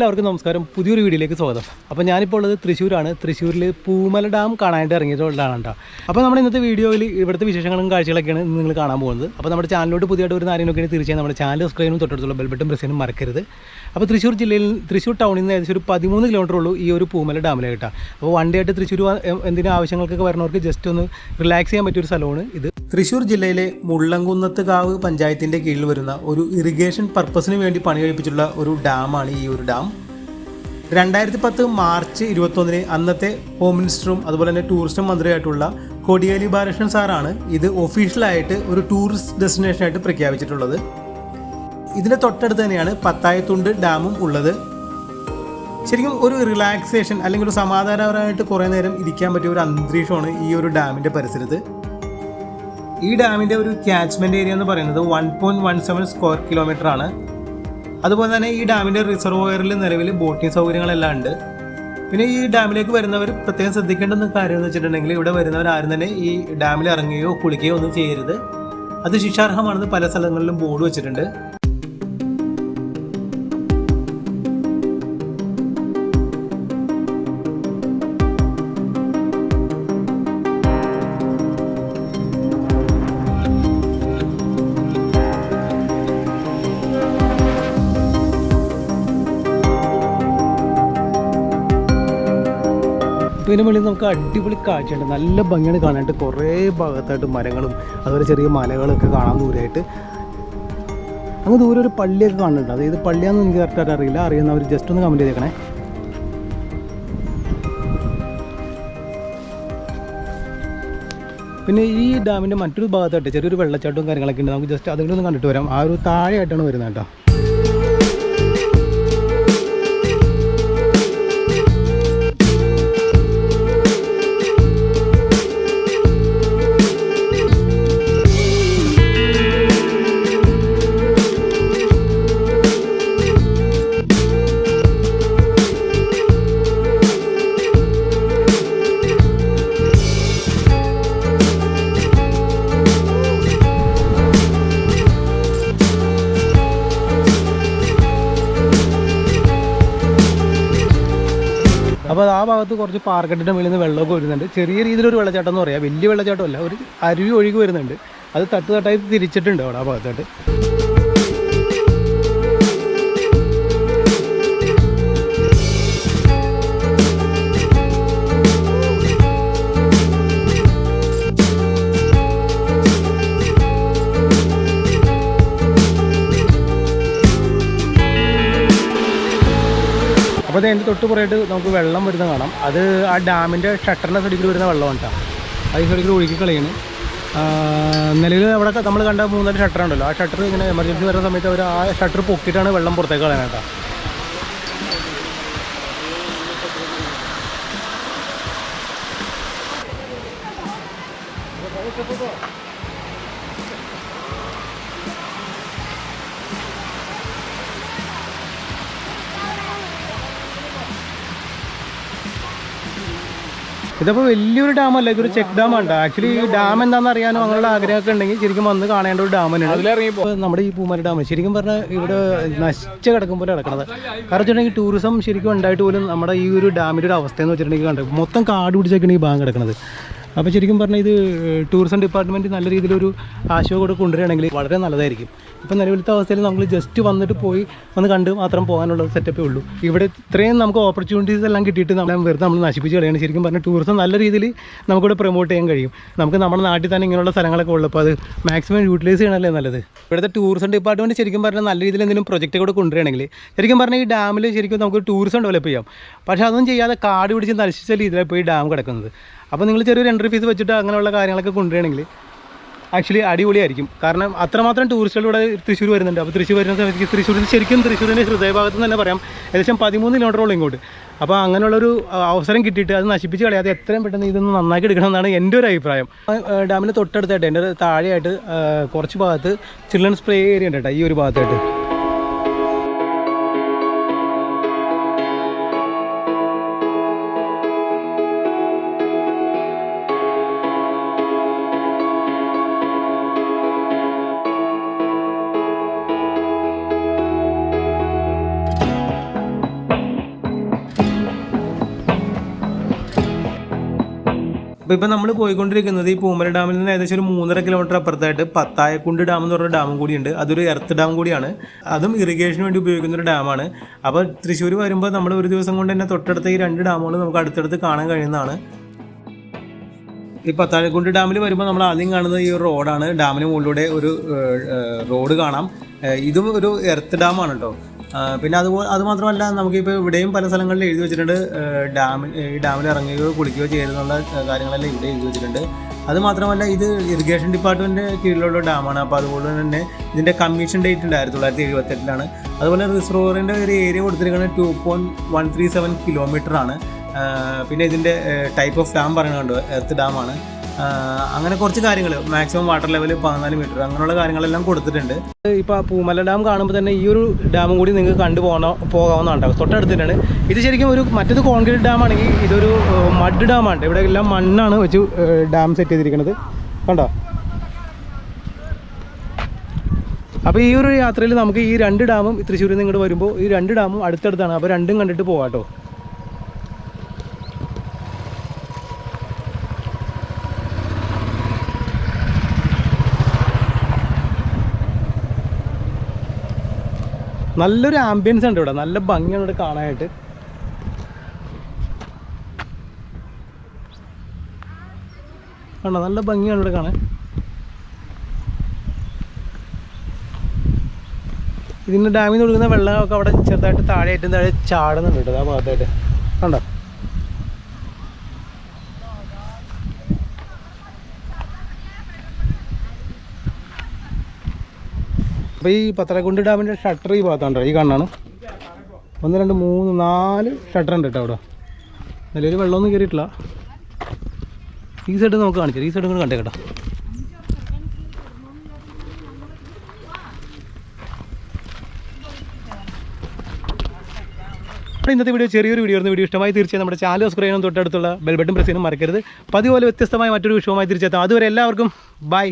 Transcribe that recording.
എല്ലാവർക്കും നമസ്കാരം. പുതിയൊരു വീഡിയോയിലേക്ക് സ്വാഗതം. അപ്പോൾ ഞാനിപ്പോൾ ഉള്ളത് തൃശ്ശൂരാണ്. തൃശ്ശൂരിൽ പൂമല ഡാം കാണാനായിട്ട് ഇറങ്ങിയിട്ടുള്ളതാണ് കേട്ടോ. അപ്പോൾ നമ്മുടെ ഇന്നത്തെ വീഡിയോയിൽ ഇവിടുത്തെ വിശേഷങ്ങളും കാഴ്ചകളൊക്കെയാണ് നിങ്ങൾ കാണാൻ പോകുന്നത്. അപ്പോൾ നമ്മുടെ ചാനലിലോട്ട് പുതിയതായിട്ട് ഒരു നാരിനൊക്കെയാണ് തീർച്ചയായും നമ്മുടെ ചാനൽ സബ്സ്ക്രൈബും തൊട്ടടുത്തുള്ള ബെൽബട്ടൺ പ്രസ് മറക്കരുത്. അപ്പോൾ തൃശ്ശൂർ ജില്ലയിൽ തൃശ്ശൂർ ടൗണിൽ നിന്ന് ഏകദേശം ഒരു പതിമൂന്ന് കിലോമീറ്റർ ഉള്ളൂ ഈ ഒരു പൂമല ഡാമിലെ കേട്ടോ. അപ്പോൾ വൺ ഡേ ആയിട്ട് തൃശ്ശൂർ എന്തിനും ആവശ്യങ്ങൾക്കൊക്കെ വരുന്നവർക്ക് ജസ്റ്റ് ഒന്ന് റിലാക്സ് ചെയ്യാൻ പറ്റിയ ഒരു സ്ഥലമാണ് ഇത്. തൃശ്ശൂർ ജില്ലയിലെ മുള്ളംകുന്നത്ത് കാവ് പഞ്ചായത്തിന്റെ കീഴിൽ വരുന്ന ഒരു ഇറിഗേഷൻ പർപ്പസിന് വേണ്ടി പണി കഴിപ്പിച്ചിട്ടുള്ള ഒരു ഡാമാണ് ഈ ഒരു ഡാം രണ്ടായിരത്തി പത്ത് മാർച്ച് ഇരുപത്തൊന്നിന് അന്നത്തെ ഹോം മിനിസ്റ്ററും അതുപോലെ തന്നെ ടൂറിസ്റ്റ് മന്ത്രിയായിട്ടുള്ള കൊടിയേലി ബാലകൃഷ്ണൻ സാറാണ് ഇത് ഒഫീഷ്യലായിട്ട് ഒരു ടൂറിസ്റ്റ് ഡെസ്റ്റിനേഷനായിട്ട് പ്രഖ്യാപിച്ചിട്ടുള്ളത്. ഇതിന്റെ തൊട്ടടുത്ത് തന്നെയാണ് പത്തായത്തുണ്ട് ഡാമും ഉള്ളത്. ശരിക്കും ഒരു റിലാക്സേഷൻ അല്ലെങ്കിൽ ഒരു സമാധാനപരമായിട്ട് കുറേ നേരം ഇരിക്കാൻ പറ്റിയ ഒരു അന്തരീക്ഷമാണ് ഈ ഒരു ഡാമിന്റെ പരിസരത്ത്. ഈ ഡാമിന്റെ ഒരു ക്യാച്ച്മെന്റ് ഏരിയ എന്ന് പറയുന്നത് one point one seven square kilometre ആണ്. അതുപോലെ തന്നെ ഈ ഡാമിന്റെ റിസർവോയറിൽ നിലവിൽ ബോട്ടിംഗ് സൗകര്യങ്ങളെല്ലാം ഉണ്ട്. പിന്നെ ഈ ഡാമിലേക്ക് വരുന്നവർ പ്രത്യേകം ശ്രദ്ധിക്കേണ്ട കാര്യം എന്ന് വെച്ചിട്ടുണ്ടെങ്കിൽ ഇവിടെ വരുന്നവർ ആരും തന്നെ ഈ ഡാമിൽ ഇറങ്ങുകയോ കുളിക്കുകയോ ഒന്നും ചെയ്യരുത്. അത് ശിക്ഷാർഹമാണെന്ന് പല സ്ഥലങ്ങളിലും ബോർഡ് വെച്ചിട്ടുണ്ട്. ഇതിന് മുകളിൽ നമുക്ക് അടിപൊളി കാഴ്ചയുണ്ട്. നല്ല ഭംഗിയാണ് കാണാനായിട്ട്. കുറേ ഭാഗത്തായിട്ട് മരങ്ങളും അതുപോലെ ചെറിയ മലകളൊക്കെ കാണാൻ ദൂരമായിട്ട് അങ്ങ് ദൂരെ ഒരു പള്ളിയൊക്കെ കാണുന്നുണ്ട്. അത് ഇത് പള്ളിയാണെന്ന് എനിക്ക് കറക്റ്റായിട്ട് അറിയില്ല. അറിയുന്നവർ ജസ്റ്റ് ഒന്ന് കമന്റ് ചെയ്തേക്കണേ. പിന്നെ ഈ ഡാമിന്റെ മറ്റൊരു ഭാഗത്തായിട്ട് ചെറിയൊരു വെള്ളച്ചാട്ടവും കാര്യങ്ങളൊക്കെ ഉണ്ട്. നമുക്ക് ജസ്റ്റ് അതിലൊന്ന് കണ്ടിട്ട് വരാം. ആ ഒരു താഴെയായിട്ടാണ് വരുന്നത് കേട്ടോ. അപ്പോൾ ആ ഭാഗത്ത് കുറച്ച് പാർക്കറ്റിന്റെ മുകളിൽ നിന്ന് വെള്ളമൊക്കെ വരുന്നുണ്ട്. ചെറിയ രീതിയിലൊരു വെള്ളച്ചാട്ടം എന്ന് പറയാം. വലിയ വെള്ളച്ചാട്ടമല്ല. ഒരു അരുവി ഒഴുകി വരുന്നുണ്ട്. അത് തട്ട് തട്ടായി തിരിച്ചിട്ടുണ്ട് അവിടെ ആ ഭാഗത്തായിട്ട്. അപ്പോൾ അതിന്റെ തൊട്ട് പുറകായിട്ട് നമുക്ക് വെള്ളം വരുന്ന കാണാം. അത് ആ ഡാമിന്റെ ഷട്ടറിന്റെ സൈഡിൽ വരുന്ന വെള്ളമാണ് കേട്ടോ. അത് സൈഡിൽ ഒഴുകി കളയാണ്. നിലവിൽ അവിടെ നമ്മൾ കണ്ട മൂന്നാൽ ഷട്ടർ ഉണ്ടല്ലോ. ആ ഷട്ടർ ഇങ്ങനെ എമർജൻസി വരുന്ന സമയത്ത് അവർ ആ ഷട്ടർ പൊക്കിയിട്ടാണ് വെള്ളം പുറത്തേക്ക് കളയാൻ ഇതിപ്പോൾ വലിയൊരു ഡാമല്ല ഇതൊരു ചെക്ക് ഡാമാണ് ആക്ച്വലി ഈ ഡാം എന്താണെന്ന് അറിയാനോ അങ്ങനെയുള്ള ആഗ്രഹമൊക്കെ ഉണ്ടെങ്കിൽ ശരിക്കും വന്ന് കാണേണ്ട ഒരു ഡാം തന്നെയാണ്. നമ്മുടെ ഈ പൂമാല ഡാം ശരിക്കും പറഞ്ഞാൽ ഇവിടെ നശിച്ച് കിടക്കും പോലെ കിടക്കുന്നത് കാരണം വെച്ചിട്ടുണ്ടെങ്കിൽ ടൂറിസം ശരിക്കും ഉണ്ടായിട്ട് പോലും നമ്മുടെ ഈ ഒരു ഡാമിന്റെ ഒരു അവസ്ഥ എന്ന് വെച്ചിട്ടുണ്ടെങ്കിൽ കണ്ടത് മൊത്തം കാട് പിടിച്ചൊക്കെയാണ് ഈ ഭാഗം കിടക്കുന്നത് അപ്പോൾ ശരിക്കും പറഞ്ഞാൽ ഇത് ടൂറിസം ഡിപ്പാർട്ട്മെന്റ് നല്ല രീതിയിലൊരു ആശയം കൂടെ കൊണ്ടുവരികയാണെങ്കിൽ വളരെ നല്ലതായിരിക്കും. ഇപ്പം നിലവിലത്തെ അവസ്ഥയിൽ നമ്മൾ ജസ്റ്റ് വന്നിട്ട് പോയി വന്ന് കണ്ട് മാത്രം പോകാനുള്ള സെറ്റപ്പേ ഉള്ളൂ. ഇവിടെ ഇത്രയും നമുക്ക് ഓപ്പർച്യൂണിറ്റീസ് എല്ലാം കിട്ടിയിട്ട് നമ്മൾ വെറുതെ നമ്മൾ നശിപ്പിച്ച് കളയാണ്. ശരിക്കും പറഞ്ഞാൽ ടൂറിസം നല്ല രീതിയിൽ നമുക്കിവിടെ പ്രൊമോട്ട് ചെയ്യാൻ കഴിയും. നമുക്ക് നമ്മുടെ നാട്ടിൽ തന്നെ ഇങ്ങനെയുള്ള സ്ഥലങ്ങളൊക്കെ ഉള്ളൂ. അപ്പോൾ അത് മാക്സിമം യൂട്ടിലൈസ് ചെയ്യണമല്ലേ നല്ലത്? ഇവിടുത്തെ ടൂറിസം ഡിപ്പാർട്ട്മെന്റ് ശരിക്കും പറഞ്ഞാൽ നല്ല രീതിയിൽ എന്തെങ്കിലും പ്രൊജക്റ്റ് കൂടെ കൊണ്ടുവരികയാണെങ്കിൽ ശരിക്കും പറഞ്ഞാൽ ഈ ഡാമിൽ ശരിക്കും നമുക്ക് ടൂറിസം ഡെവലപ്പ് ചെയ്യാം. പക്ഷേ അതൊന്നും ചെയ്യാതെ കാട് പിടിച്ച് നശിച്ച രീതിയിലാണ് ഇപ്പോൾ ഈ ഡാം കിടക്കുന്നത്. അപ്പോൾ നിങ്ങൾ ചെറിയൊരു എൻട്രി ഫീസ് വെച്ചിട്ട് അങ്ങനെയുള്ള കാര്യങ്ങളൊക്കെ കൊണ്ടുവരികയാണെങ്കിൽ ആക്ച്വലി അടിപൊളിയായിരിക്കും. കാരണം അത്രമാത്രം ടൂറിസ്റ്റുകൾ ഇവിടെ തൃശ്ശൂർ വരുന്നുണ്ട്. അപ്പോൾ തൃശ്ശൂർ വരുന്ന സമയത്ത് തൃശ്ശൂരിൽ ശരിക്കും തൃശ്ശൂരിന്റെ ഹൃദയഭാഗത്ത് തന്നെ പറയാം. ഏകദേശം പതിമൂന്ന് കിലോമീറ്ററോളം ഇങ്ങോട്ട്. അപ്പോൾ അങ്ങനെയുള്ളൊരു അവസരം കിട്ടിയിട്ട് അത് നശിപ്പിച്ച് കളയാതെ എത്രയും പെട്ടെന്ന് ഇതൊന്ന് നന്നാക്കി എടുക്കണമെന്നാണ് എന്റെ ഒരു അഭിപ്രായം. ഡാമിന്റെ തൊട്ടടുത്തായിട്ട് എന്റെ താഴെയായിട്ട് കുറച്ച് ഭാഗത്ത് ചിൽഡ്രൻസ് പ്ലേ ഏരിയ ഉണ്ട് കേട്ടോ ഈ ഒരു ഭാഗത്തായിട്ട്. അപ്പോൾ ഇപ്പോൾ നമ്മൾ പോയിക്കൊണ്ടിരിക്കുന്നത് ഈ പൂമല ഡാമിൽ നിന്ന് ഏകദേശം ഒരു മൂന്നര കിലോമീറ്റർ അപ്പുറത്തായിട്ട് പത്തായക്കുണ്ട് ഡാം എന്ന് പറഞ്ഞ ഡാമും കൂടിയുണ്ട് അതൊരു എർത്ത് ഡാം കൂടിയാണ്. അതും ഇറിഗേഷന് വേണ്ടി ഉപയോഗിക്കുന്ന ഒരു ഡാമാണ് അപ്പോൾ തൃശ്ശൂർ വരുമ്പോൾ നമ്മൾ ഒരു ദിവസം കൊണ്ട് തന്നെ തൊട്ടടുത്ത ഈ രണ്ട് ഡാമുകൾ നമുക്ക് അടുത്തടുത്ത് കാണാൻ കഴിയുന്നതാണ്. ഈ പത്താഴക്കുണ്ട് ഡാമിൽ വരുമ്പോൾ നമ്മൾ ആദ്യം കാണുന്നത് ഈ ഒരു റോഡാണ് ഡാമിന് മുകളിലൂടെ ഒരു റോഡ് കാണാം. ഇതും ഒരു എർത്ത് ഡാമാണ് കേട്ടോ പിന്നെ അതുപോലെ അത് മാത്രമല്ല നമുക്കിപ്പോൾ ഇവിടെയും പല സ്ഥലങ്ങളിൽ എഴുതി വെച്ചിട്ടുണ്ട് ഡാമിൽ ഈ ഡാമിൽ ഇറങ്ങുകയോ കുളിക്കുകയോ ചെയ്യുന്നുള്ള കാര്യങ്ങളെല്ലാം ഇവിടെ എഴുതി വെച്ചിട്ടുണ്ട്. അത് മാത്രമല്ല ഇത് ഇറിഗേഷൻ ഡിപ്പാർട്ട്മെന്റ് കീഴിലുള്ള ഡാമാണ്. അപ്പോൾ അതുപോലെ തന്നെ ഇതിന്റെ കമ്മീഷൻ ഡേറ്റ് ഉണ്ട് ആയിരത്തി തൊള്ളായിരത്തി എഴുപത്തെട്ടിലാണ്. അതുപോലെ റിസർവറിന്റെ ഒരു ഏരിയ കൊടുത്തിരിക്കുന്നത് two point one three seven kilometre ആണ് പിന്നെ ഇതിന്റെ ടൈപ്പ് ഓഫ് ഡാം പറയുന്നുണ്ട് എർത്ത് ഡാമാണ് അങ്ങനെ കുറച്ച് കാര്യങ്ങൾ മാക്സിമം വാട്ടർ ലെവൽ പതിനാല് മീറ്റർ അങ്ങനെയുള്ള കാര്യങ്ങളെല്ലാം കൊടുത്തിട്ടുണ്ട്. ഇപ്പോൾ പൂമല ഡാം കാണുമ്പോൾ തന്നെ ഈ ഒരു ഡാമും കൂടി നിങ്ങൾക്ക് കണ്ടു പോകണ പോകാവുന്നതാണ് തൊട്ടടുത്ത് തന്നെയാണ് ഇത് ശരിക്കും ഒരു മറ്റൊരു കോൺക്രീറ്റ് ഡാം ആണെങ്കിൽ ഇതൊരു മഡ് ഡാമാണ് ഇവിടെ എല്ലാം മണ്ണാണ് വെച്ച് ഡാം സെറ്റ് ചെയ്തിരിക്കുന്നത് കണ്ടോ? അപ്പോൾ ഈ ഒരു യാത്രയിൽ നമുക്ക് ഈ രണ്ട് ഡാമും തൃശ്ശൂരിൽ നിന്ന് ഇങ്ങോട്ട് വരുമ്പോൾ ഈ രണ്ട് ഡാമും അടുത്തടുത്താണ്. അപ്പോൾ രണ്ടും കണ്ടിട്ട് പോകാം കേട്ടോ നല്ലൊരു ആംബിയൻസ് ഉണ്ട് ഇവിടെ. നല്ല ഭംഗിയാണ് ഇവിടെ കാണാനായിട്ട്. കണ്ടോ? നല്ല ഭംഗിയാണ് ഇവിടെ കാണാൻ. ഇതിന് ഡാമിൽ നിന്ന് ഒഴുകുന്ന വെള്ളമൊക്കെ അവിടെ ചെറുതായിട്ട് താഴെയായിട്ടും താഴെ ചാടുന്നുണ്ട് കേട്ടോ ആ ഭാഗത്തായിട്ട് കണ്ടോ അപ്പോൾ ഈ പത്തരക്കുണ്ട് ഡാമിന്റെ ഷട്ടർ ഈ ഭാഗത്താണ് ഈ കണ്ണാണ്. ഒന്ന് രണ്ട് മൂന്ന് നാല് ഷട്ടർ ഉണ്ട് കേട്ടോ അവിടെ. നിലവിൽ വെള്ളമൊന്നും കയറിയിട്ടില്ല ഈ സൈഡ് നമുക്ക് കാണിച്ചു ഈ സൈഡ് കൂടെ കണ്ടേ കേട്ടോ. ഇന്നത്തെ വീഡിയോ ചെറിയൊരു വീഡിയോ ആയിരുന്നു. വീഡിയോ ഇഷ്ടമായി തീർച്ചയായും നമ്മുടെ ചാനൽ സബ്സ്ക്രൈബ് ചെയ്യാനും തൊട്ടടുത്തുള്ള ബെൽബട്ടും ബട്ടൺ പ്രസ് ചെയ്യാനും മറക്കരുത്. പതിപോലെ വ്യത്യസ്തമായ മറ്റൊരു വിഷയവുമായി തിരിച്ചെത്താം. അതുവരെ എല്ലാവർക്കും ബൈ